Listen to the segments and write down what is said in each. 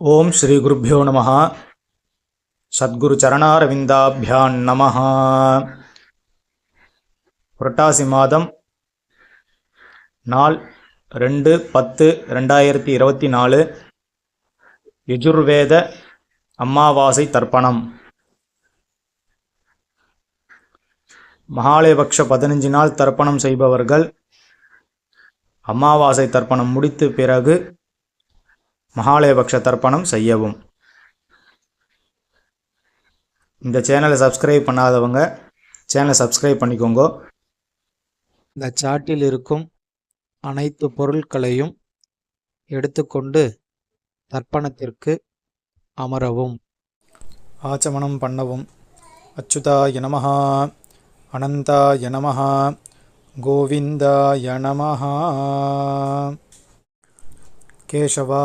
ஓம் ஸ்ரீ குருப்பியோ நம சத்குரு சரணாரவிந்தாபியான் நம புரட்டாசி மாதம் நாள் ரெண்டு பத்து ரெண்டாயிரத்தி இருபத்தி நாலு. யஜுர்வேத அமாவாசை தர்ப்பணம். மகாலயபக்ஷ பதினஞ்சு நாள் தர்ப்பணம் செய்பவர்கள் அமாவாசை தர்ப்பணம் முடித்த பிறகு மகாலயபக்ஷ தர்ப்பணம் செய்யவும். இந்த சேனலை சப்ஸ்கிரைப் பண்ணாதவங்க சேனலை சப்ஸ்கிரைப் பண்ணிக்கோங்க. இந்த சாட்டில் இருக்கும் அனைத்து பொருட்களையும் எடுத்துக்கொண்டு தர்ப்பணத்திற்கு அமரவும். ஆச்சமனம் பண்ணவும். அச்சுதாய நமஹ அனந்தாய நமஹ கோவிந்தாய நமஹ. கேசவா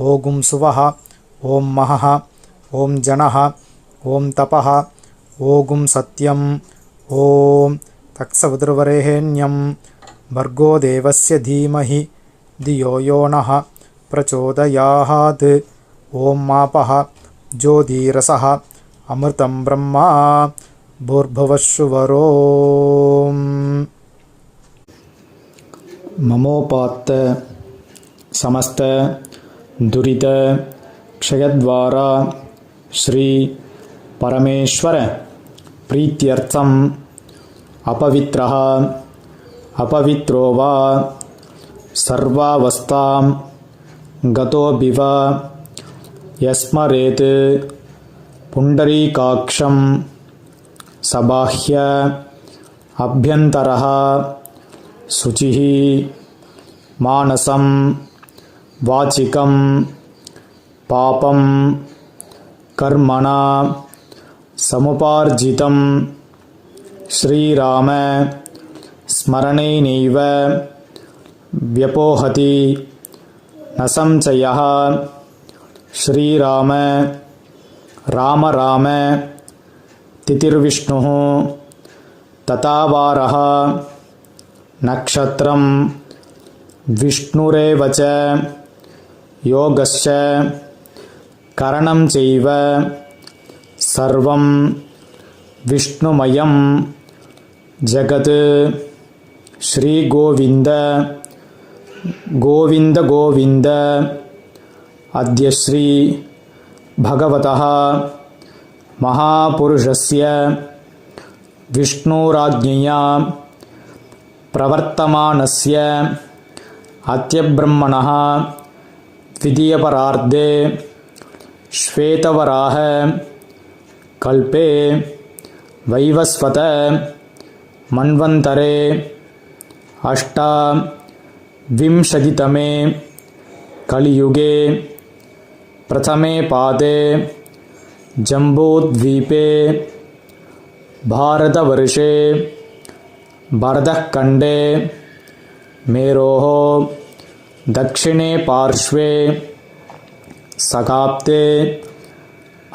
ॐ सुवः ॐ महः ॐ जनः ॐ तपः ॐ सत्यम् ॐ तत्सवितुर्वरेण्यं भर्गो देवस्य धीमहि धियो यो नः प्रचोदयात् ॐ मापः ज्योतिरसः अमृतं ब्रह्मा भूर्भुवस्सुवरोम् ममोपात्त समस्त दुरित क्षयद्वारा श्री परमेश्वर प्रीत्यर्थम् अपवित्रः अपवित्रो वा सर्वावस्थां गतोऽभिव यस्मरेत् पुण्डरीकाक्षं सबाह्य अभ्यन्तरः शुचिः मानसं वाचिकं पापं कर्मणा समुपार्जितं श्रीराम स्मरणेनैव व्यपोहति न संशयः श्रीराम राम राम तिथिर्विष्णुः तथावारः नक्षत्रं विष्णुरेव च योगश्च करणं चैव सर्वं विष्णुमयं जगत् श्रीगोविन्द गोविन्द गोविन्द। अद्य श्री भगवतः महापुरुषस्य विष्णुराज्ञया प्रवर्तमानस्य अत्यब्रह्मणः द्वितीयपरार्धे श्वेतवराह कल्पे वैवस्वत मन्वन्तरे अष्टाविंशतितमे कलियुगे प्रथमे पादे जम्बूद्वीपे भारतवर्षे भरतखण्डे मेरोः दक्षिणे पार्श्वे सकाप्ते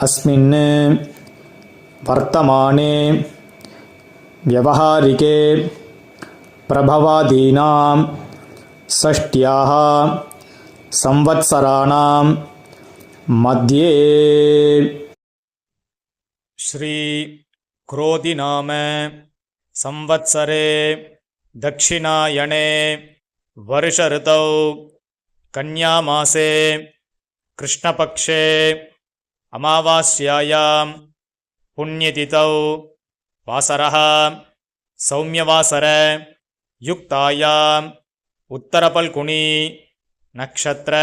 अस्मिन् वर्तमाने व्यवहारिके प्रभवादीनां षष्ट्याः संवत्सराणां मध्ये। श्री क्रोधिनाम संवत्सरे दक्षिणायणे वर्षऋतौ कन्यामासे कृष्णपक्षे अमावास्यायां पुण्यतिथौ वासरः सौम्यवासर युक्तायाम् उत्तरपल्कुणी नक्षत्र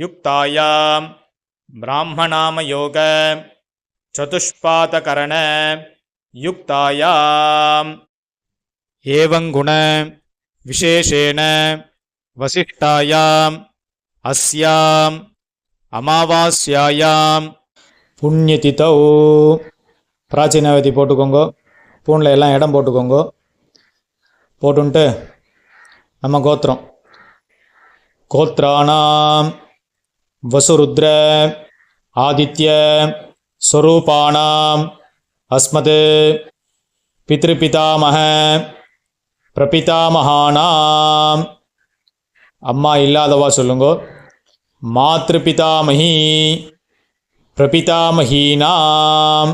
युक्तायां ब्राह्मणामयोग चतुष्पादकरण युक्तायाम् एवङ्गुण विशेषेण वसिष्ठायाम् अस्याम् அமாவாஸ்யாயாம் புண்ணியதிதௌ பிராச்சீனவதி போட்டுக்கோங்க பூனில் எல்லாம் இடம் போட்டுக்கோங்க போட்டுன்ட்டு நம்ம கோத்திரம் கோத்ராணாம் வசுருத்ர ஆதித்ய ஸ்வரூபாணாம் அஸ்மத் பித்ருபிதாமக பிரபிதாமகானாம் அம்மா இல்லாதவா சொல்லுங்க. மாத்ருபிதாமகி பிரபிதாமகீனாம்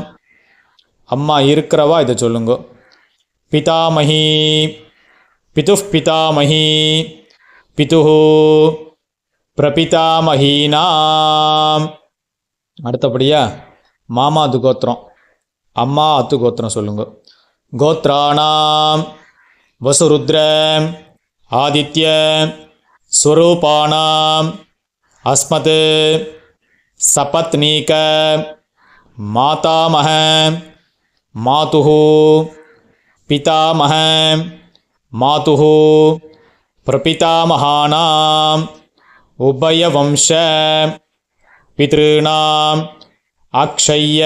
அம்மா இருக்கிறவா இதை சொல்லுங்க. பிதாமகி பிது பிதாமகி பிது பிரபிதாமகீனாம் அடுத்தபடியா மாமா அது கோத்திரம் அம்மா அத்து கோத்திரம் சொல்லுங்க. கோத்ராணாம் वसुरुद्र आदित्य स्वरूपाणाम् अस्मत् सपत्नीक मातामह मातुः पितामह मातुः प्रपितामहानाम् उभयवंश पितॄणाम् अक्षय्य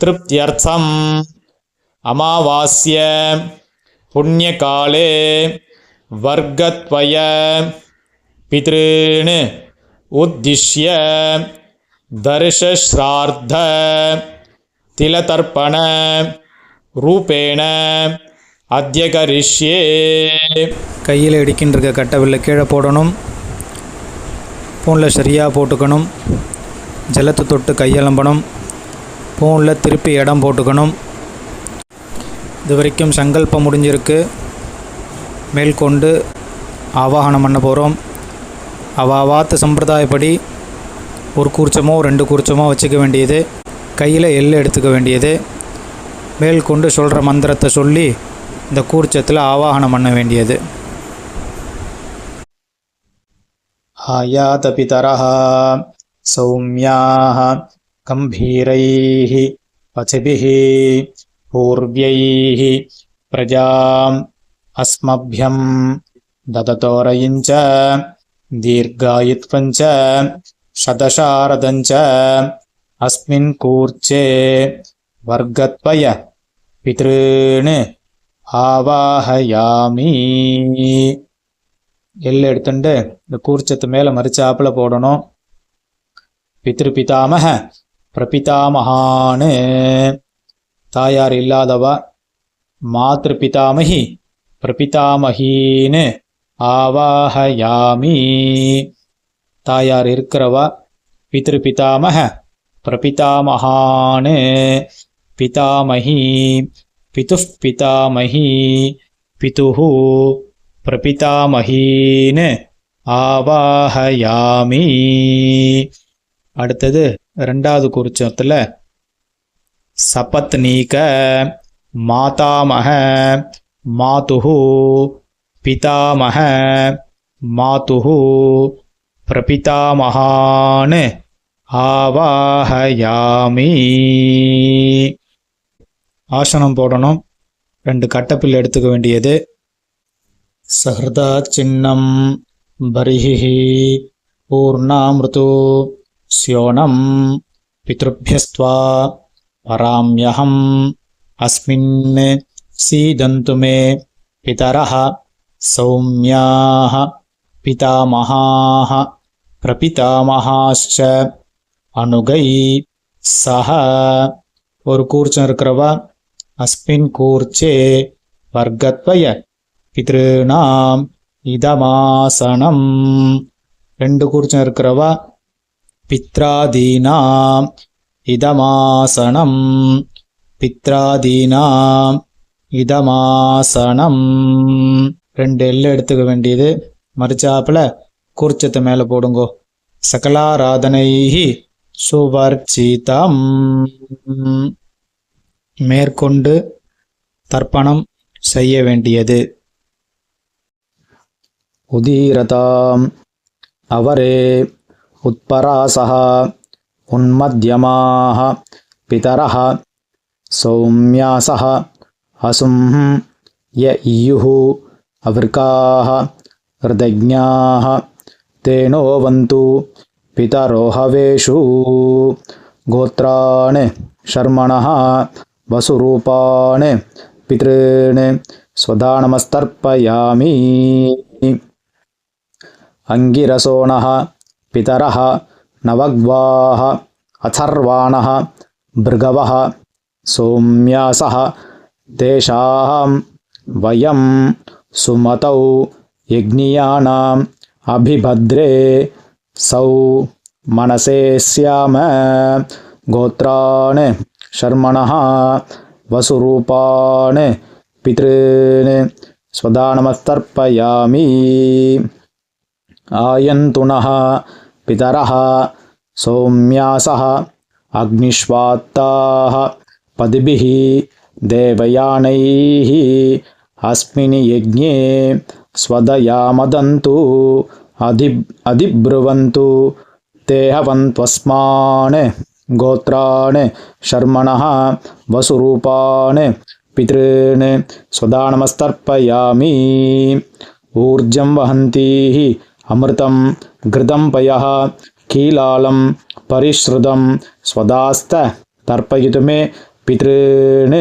तृप्त्यर्थम् अमावास्य புண்ணியகாலே வர்க்கத்வய பிதॄன் உத்திஷ்ய தர்ஷஸ்ரார்த்த திலதர்ப்பண ரூபேண அத்தியகரிஷ்யே. கையில் இடிக்கின்ற கட்டவில் கீழே போடணும். பூனில் சரியாக போட்டுக்கணும். ஜலத்தை தொட்டு கையெலம்பணும். பூனில் திருப்பி இடம் போட்டுக்கணும். இது வரைக்கும் சங்கல்பம் முடிஞ்சிருக்கு. மேற்கொண்டு ஆவாகனம் பண்ண போகிறோம் அவாவாத்து சம்பிரதாயப்படி ஒரு கூர்ச்சமோ ரெண்டு கூர்ச்சமோ வச்சுக்க வேண்டியது. கையில் எள்ளு எடுத்துக்க வேண்டியது. மேற்கொண்டு சொல்கிற மந்திரத்தை சொல்லி இந்த கூர்ச்சத்தில் ஆவாகனம் பண்ண வேண்டியது. ஆயாதபிதரா சௌமியா கம்பீரை பசிபிகி पूर्व्यैः प्रजाम् अस्मभ्यं ददतोरयिञ्च दीर्घायुत्वञ्च शतशारदञ्च अस्मिन् कूर्चे वर्गत्वय पितॄन् ஆவாஹயாமி எள்ளு எடுத்துட்டு இந்த கூர்ச்சத்து மேலே மறிச்சாப்புல போடணும் பித்ரு பிதாமக பிரபிதாமகான்னு தாயார் இல்லாதவா? மாத்ரு பிதாமகி பிரபிதாமகின்னு ஆவாஹயாமி. தாயார் இருக்கிறவா? பித்ரு பிதாமக பிரபிதாமகான்னு. பிதாமகி பிதுஃப் பிதாமகி பிதுஹு பிரபிதாமகீன்னு ஆவாஹயாமி. அடுத்தது ரெண்டாவது குறிச்சத்தில் சபத்னீக மாதாமக மாதுஹு பிதாமக மாதுஹு பிரபிதாமகான் ஆவாஹயாமி. ஆசனம் போடணும். ரெண்டு கட்டப்பில் எடுத்துக்க வேண்டியது. சஹ்ரதா சின்னம் பரிஹி பூர்ணாமிருது ஸ்யோனம் பித்ருபியஸ்துவா. वराम्यहम् अस्मिन् सीदन्तु मे पितरः सौम्याः पितामहाः प्रपितामहाश्च அஸ்மின் கூர்ச்சே வர்க்கத்வய अस्मिन्कूर्चे இதமாசனம் ரெண்டு கூர்ச்சம் இருக்கிறவா பித்ராதீனாம் இதமாசனம் பித்ராதீனாம் இதமாசனம் ரெண்டு எல்லு எடுத்துக்க வேண்டியது. மறிச்சாப்புல கூர்ச்சத்தை மேலே போடுங்கோ. சகலாராதனைஹி சுவர்ச்சிதம். மேற்கொண்டு தர்ப்பணம் செய்ய வேண்டியது. உதீரதாம். அவரே உத்பராசகா उन्मध्यमाः। पितरः सौम्यासः असुं य इयुः अवृकाः हृदज्ञाः ते पितरोहवेषु गोत्राणि शर्मणः वसुरूपाणि पितॄन् स्वदानमस्तर्पयामि अङ्गिरसोणः पितरः नवग्वाः अथर्वाणः भृगवः सौम्यासः तेषां वयं सुमतौ यज्ञियानाम् अभिभद्रे सौ मनसे स्याम। गोत्रान् शर्मणः वसुरूपान् पितॄन् स्वदानमस्तर्पयामि। आयन्तुनः पितरः सौम्यासः अग्निष्वात्ताः पदिभिः देवयानैः अस्मिन् यज्ञे स्वदयामदन्तु अधि अधिब्रुवन्तु ते हवन्त्वस्मान् गोत्रान् शर्मणः वसुरूपान् पितॄन् स्वदानमस्तर्पयामि। ऊर्जं वहन्तीः अमृतं घृतं पयः कीलालं परिश्रुतं स्वदास्त तर्पयितु मे पितॄन्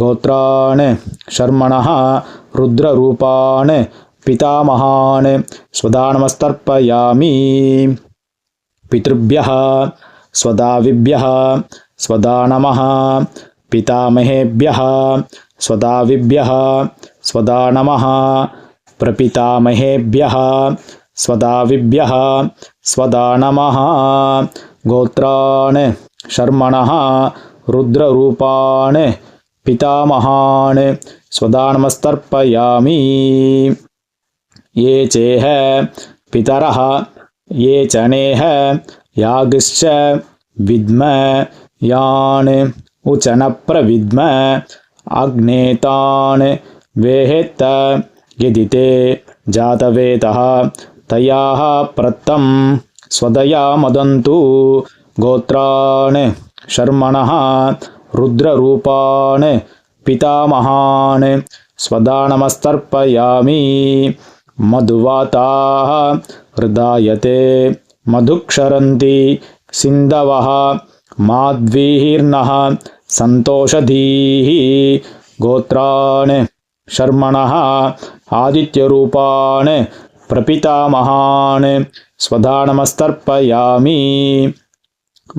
गोत्रान् शर्मणः रुद्ररूपान् पितामहान् स्वदानमस्तर्पयामि। पितृभ्यः स्वदाविभ्यः स्वदानमः पितामहेभ्यः स्वदाविभ्यः स्वदानमः प्रपितामहेभ्यः स्वदाविभ्यः स्वदानमः गोत्रान् शर्मणः रुद्ररूपान् पितामहान् स्वदानमस्तर्पयामि ये चेह पितरः ये च नेह यागश्च विद्म यान् उचनप्रविद्म अग्नेतान् वेहेत्त यदि ते जातवेदः तयाः प्रत्तं स्वदया मदन्तु। गोत्रान् शर्मणः रुद्ररूपान् पितामहान् स्वदानमस्तर्पयामि। मधुवाताः हृदायते मधुक्षरन्ति सिन्धवः माध्वीर्नः सन्तोषधीः। गोत्रान् शर्मणः आदित्यरूपान् प्रपितामहान् स्वदानमस्तर्पयामि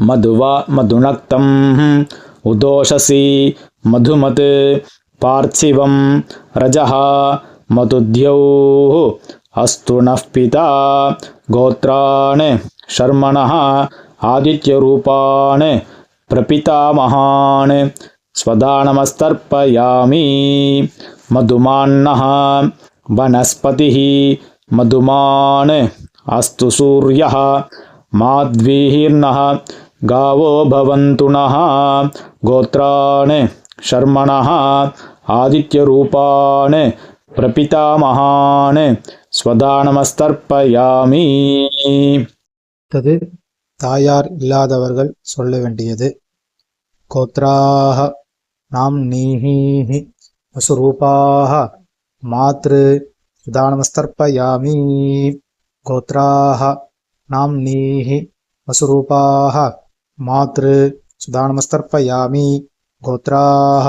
मधुवा मधुनक्तं उदोषसि मधुमत् पार्थिवं रजः मधुद्यौः अस्तु नः पिता गोत्रान् शर्मणः आदित्यरूपान् प्रपितामहान् स्वदानमस्तर्पयामि मधुमान्नः वनस्पतिः मधुमान् अस्तु सूर्यः माध्वीर्नः गावो भवन्तु नः गोत्रान् शर्मणः आदित्यरूपान् प्रपितामहान् स्वदानमस्तर्पयामि அடுத்தது தாயார் இல்லாதவர்கள் சொல்ல வேண்டியது கோத்ராக நாம் நீஹீஹி வசுரூபாக மாத்ரு சுதானமஸ்தர்ப்பயாமி கோத்ராக நாம் நீஹி வசுரூபாக மாத்ரு சுதானமஸ்தர்ப்பயாமி கோத்ராக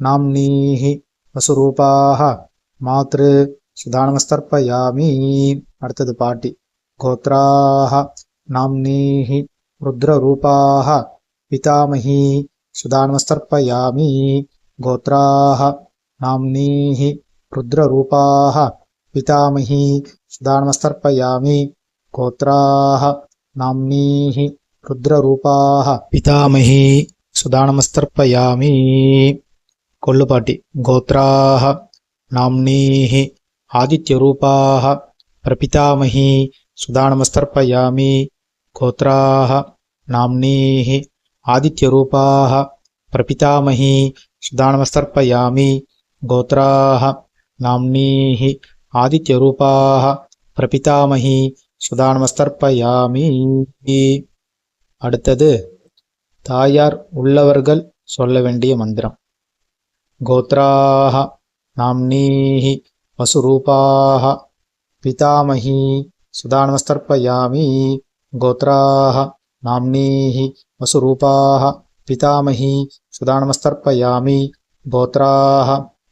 நாம் நீஹி வசுரூபாக மாத்ரு சுதானமஸ்தர்ப்பயாமி அடுத்தது பாட்டி गोत्राः नाम्नीः रुद्ररूपाः पितामही सुदानमस्तर्पयामि गोत्राः नाम्नीहि रुद्ररूपाः पितामही सुदानमस्तर्पयामि। गोत्राः नाम्नीहि रुद्ररूपाः पितामही सुदानमस्तर्पयामि। गोत्रा गोत्राः आदि आदित्यरूपाः प्रपितामही गोत्रा गोत्राः आदि आदित्यरूपाः प्रपितामही सुदानमस्तर्पयामि। गोत्राः नाम्नीः आदित्यरूपाः பிரபிதாமகி சுதானமஸ்தர்ப்பயாமி அடுத்தது தாயார் உள்ளவர்கள் சொல்ல வேண்டிய மந்திரம் கோத்ராः நாம்னீः வசுரூபாः பிதாமகி சுதானமஸ்தர்ப்பயாமி கோத்ராः நாம்னீः வசுரூபாः பிதாமகி சுதானமஸ்தர்ப்பயாமி கோத்ராः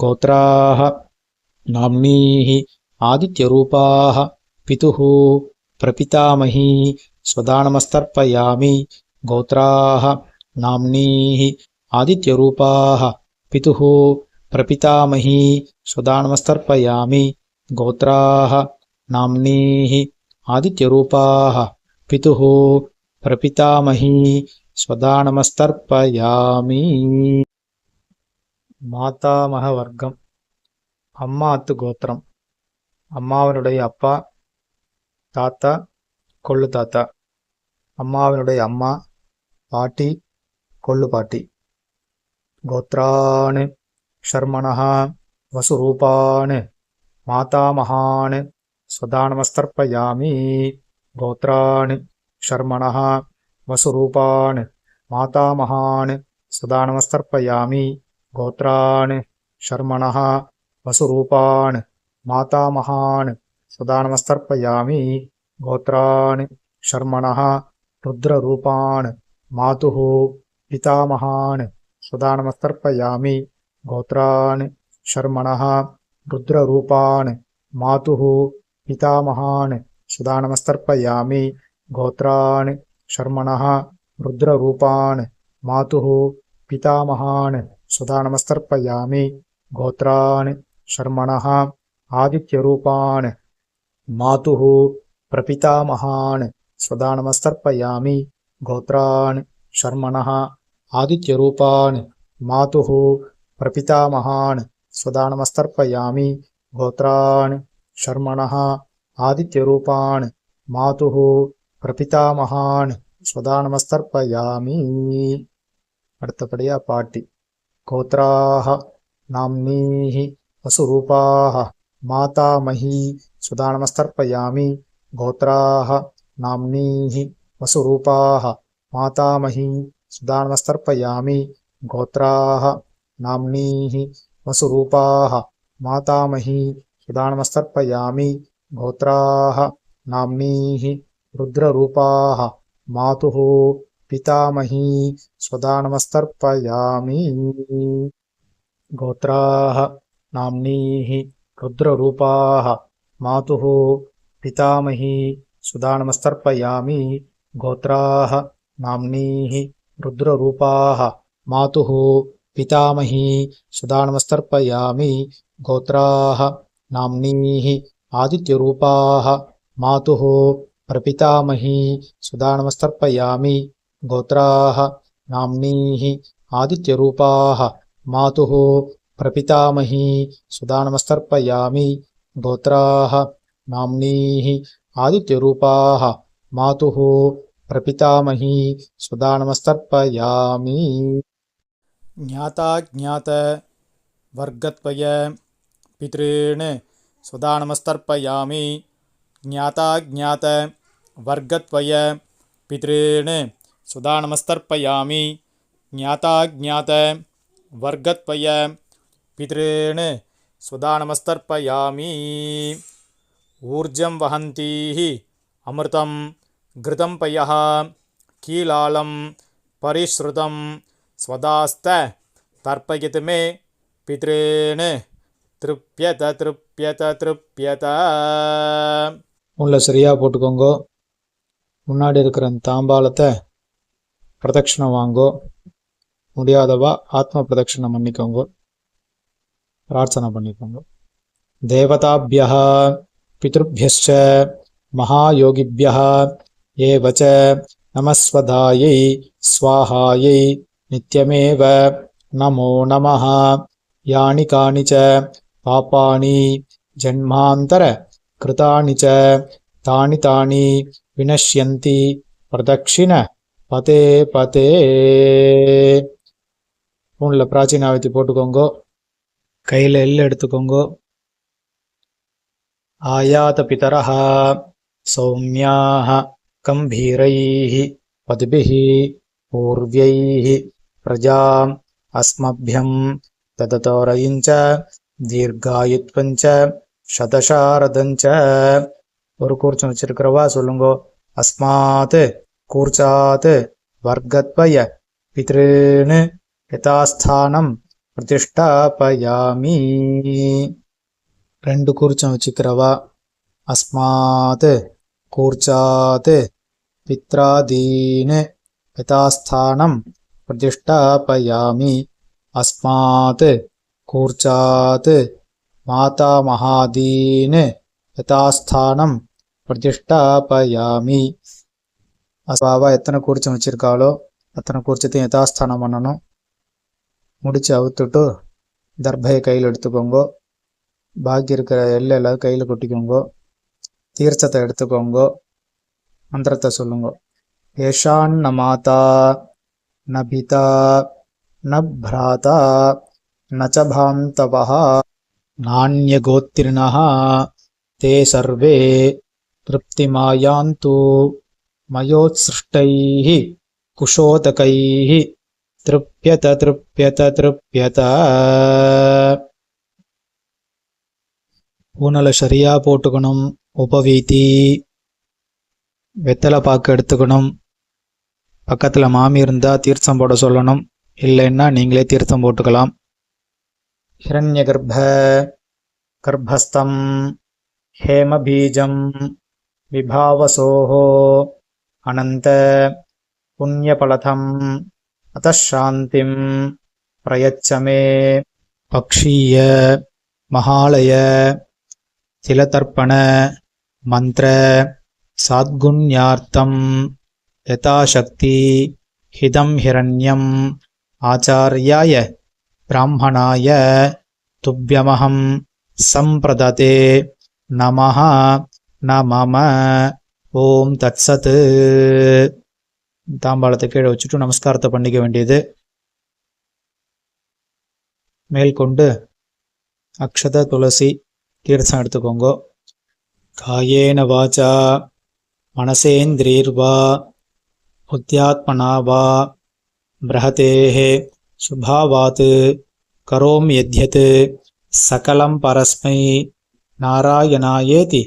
గోత్రాः నామ్నీः ఆదిత్యరూపాः పితుః ప్రపితామహీ స్వదానమస్తర్పయామి గోత్రాः నామ్నీः ఆదిత్యరూపాः పితుః ప్రపితామహీ స్వదానమస్తర్పయామి గోత్రాः నామ్నీः ఆదిత్యరూపాः పితుః ప్రపితామహీ స్వదానమస్తర్పయామి மாதாமக வர்க்கம் அம்மாத்து கோத்திரம் அம்மாவினுடைய அப்பா தாத்தா கொள்ளு தாத்தா அம்மாவினுடைய அம்மா பாட்டி கொள்ளு பாட்டி கோத்ரான் ஷர்மணः வசுரூபான் மாதாமகான் स्वदानमस्तर्पयामि गोत्रान् शर्मणः वसुरूपान् मातामहान् स्वदानमस्तर्पयामि గోత్రాన్ శర్మణ వసురూపాన్ మాతామహాన్ సదానమస్తర్పయామి గోత్రాన్ శర్మణ రుద్రరూపాన్ మాతు పితామహాన్ సదానమస్తర్పయామి గోత్రాన్ శర్మణ రుద్రరూపాన్ మాతు పితామహాన్ సుదానమస్తర్పయామి గోత్రాన్ శర్మణ రుద్రరూపాన్ మాతు పితామహాన్ सुदानमस्तर्पयामि गोत्रान् शर्मणः आदित्यरूपान् मातुः प्रपितामहान् स्वदानमस्तर्पयामि गोत्रान् शर्मणः आदित्यरूपान् मातुः प्रपितामहान् स्वदानमस्तर्पयामि गोत्रान् शर्मणः आदित्यरूपान् मातुः प्रपितामहान् स्वदानमस्तर्पयामि அடுத்தபடியா பாட்டி గోత్రాహ నామ్నీః వసురూపాః మాతామహీ సుదానమస్తర్పయామి. గోత్రాహ నామ్నీః వసురూపాః మాతామహీ సుదానమస్తర్పయామి. గోత్రాహ నామ్నీః వసురూపాః మాతామహీ సుదానమస్తర్పయామి. గోత్రాహ నామ్నీః రుద్రరూపాః మాతుః పితామహీ స్వదానమస్తర్పయామి గోత్రా నామ్నీ రుద్రరూపా మాతు పితామహీ సుదానమస్తర్పయామి గోత్రా నామ్నీ రుద్రరూపా మాతు పితామహీ సుదానమస్తర్పయామి గోత్రా నామ్నీ ఆదిత్యరూపా మాతు ప్రపితామహీ సుదానమస్తర్పయామి गोत्राः नाम्नीः आदित्यरूपाः मातुः प्रपितामही सुदानमस्तर्पयामि गोत्राः नाम्नीः आदित्यरूपाः मातुः प्रपितामही सुदानमस्तर्पयामि। ज्ञाता ज्ञात वर्गत्वय पितॄन् सुदानमस्तर्पयामि। ज्ञाता ज्ञात वर्गत्वय पितॄन् सुदानमस्तर्पयामि ज्ञाता ज्ञात वर्गत्वय पितॄन् सुदानमस्तर्पयामि ऊर्जं वहन्तीः अमृतं घृतं पयः कीलालं परिश्रुतं स्वदास्त तर्पयति मे पितॄन् திருப்பியத திருப்பியத திருப்பியத உள்ள சரியாக போட்டுக்கோங்க முன்னாடி இருக்கிற அந்த தாம்பாலத்தை பிரதட்சிணம் வாங்கோ. முடியாதவா ஆத்ம பிரதட்சிணம் பண்ணிக்கோங்க. பிரார்த்தனை பண்ணிக்கோங்க. தேவதாபியா பிதபியச்ச மகாயோகிபியா ஏவச்ச நமஸ்வதாயை ஸ்வாஹாயை நித்தியமேவ நமோ நம யானி காணி ச பாப்பாணி ஜன்மாந்தர கிருதாணி ச தானி தானி வினஷ்யந்தி பிரதட்சிண பதே பதே ஃபோனில் பிராச்சீனாவத்தி போட்டுக்கோங்கோ. கையில் எல் எடுத்துக்கோங்கோ. ஆயாத பிதரः சௌமியாः கம்பீரைः பதுபிः பூர்வைः பிரஜாம் அஸ்மभ्यं தததோரயிஞ்ச தீர்காயுத்வஞ்ச சதசாரதஞ்ச. ஒரு கூர்ச்சம் வச்சிருக்கிறவா சொல்லுங்கோ. அஸ்மாத் कूर्चात् वर्गद्वय पितॄन् यथास्थानं प्रतिष्ठापयामि। रण्डुकूर्चनु चिक्र वा अस्मात् कूर्चात् पित्रादीन् यथास्थानं प्रतिष्ठापयामि अस्मात् कूर्चात् मातामहादीन् यथास्थानं प्रतिष्ठापयामि பாபா எத்தனை கூர்ச்சம் வச்சுருக்காளோ அத்தனை கூர்ச்சத்தையும் யதாஸ்தானம் பண்ணணும். முடிச்சு அவுத்துட்டு தர்பையை கையில் எடுத்துக்கோங்கோ. பாக்கி இருக்கிற எல்லை கையில் கொட்டிக்கோங்கோ. தீர்த்தத்தை எடுத்துக்கோங்கோ. மந்திரத்தை சொல்லுங்கோ. ஏஷான் ந மாதா ந பிதா ந பிராதா நச்சபாந்தவா நானியகோத்திரிணா தே சர்வே திருப்தி மாயாந்தூ मयोत्सृष्टैः कुशोदकैः तृप्यत तृप्यत तृप्यत ஊனலை சரியாக போட்டுக்கணும் உபவீதி வெத்தலை பாக்கு எடுத்துக்கணும் பக்கத்தில் மாமி இருந்தால் தீர்த்தம் போட சொல்லணும் இல்லைன்னா நீங்களே தீர்த்தம் போட்டுக்கலாம் ஹிரண்ய கர்ப்ப கர்ப்பஸ்தம் ஹேமபீஜம் விபாவசோஹோ அனந்த புண்ணியபலதம் அத்தாந்திம் பிரயச்ச மே பக்ஷீய மகாலய திலதர்ப்பண மந்திர சாத்குண்யார்த்தம் யதாசக்தி ஹிதம் ஹிரண்யம் ஆச்சாரியாய பிராமணாய துப்பியமகம் சம்பிரததே நமः ந மம ஓம் தத்சத் தாம்பாளத்தை கீழே வச்சுட்டு நமஸ்காரத்தை பண்ணிக்க வேண்டியது. மேல்கொண்டு அக்ஷத துளசி தீர்த்தம் எடுத்துக்கோங்க. காயேன வாச்சா மனசேந்திரீர்வா புத்தியாத்மனா வா பிரஹதேः சுபாவாத் கரோமி யத்யத் சகலம் பரஸ்மை நாராயணாயேதி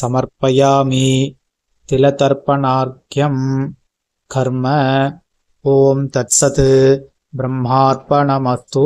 சமர்ப்பயாமி. திலதர்ப்பணார்க்கியம். கர்ம ஓம் தத்சத். பிரம்மார்ப்பணமஸ்து.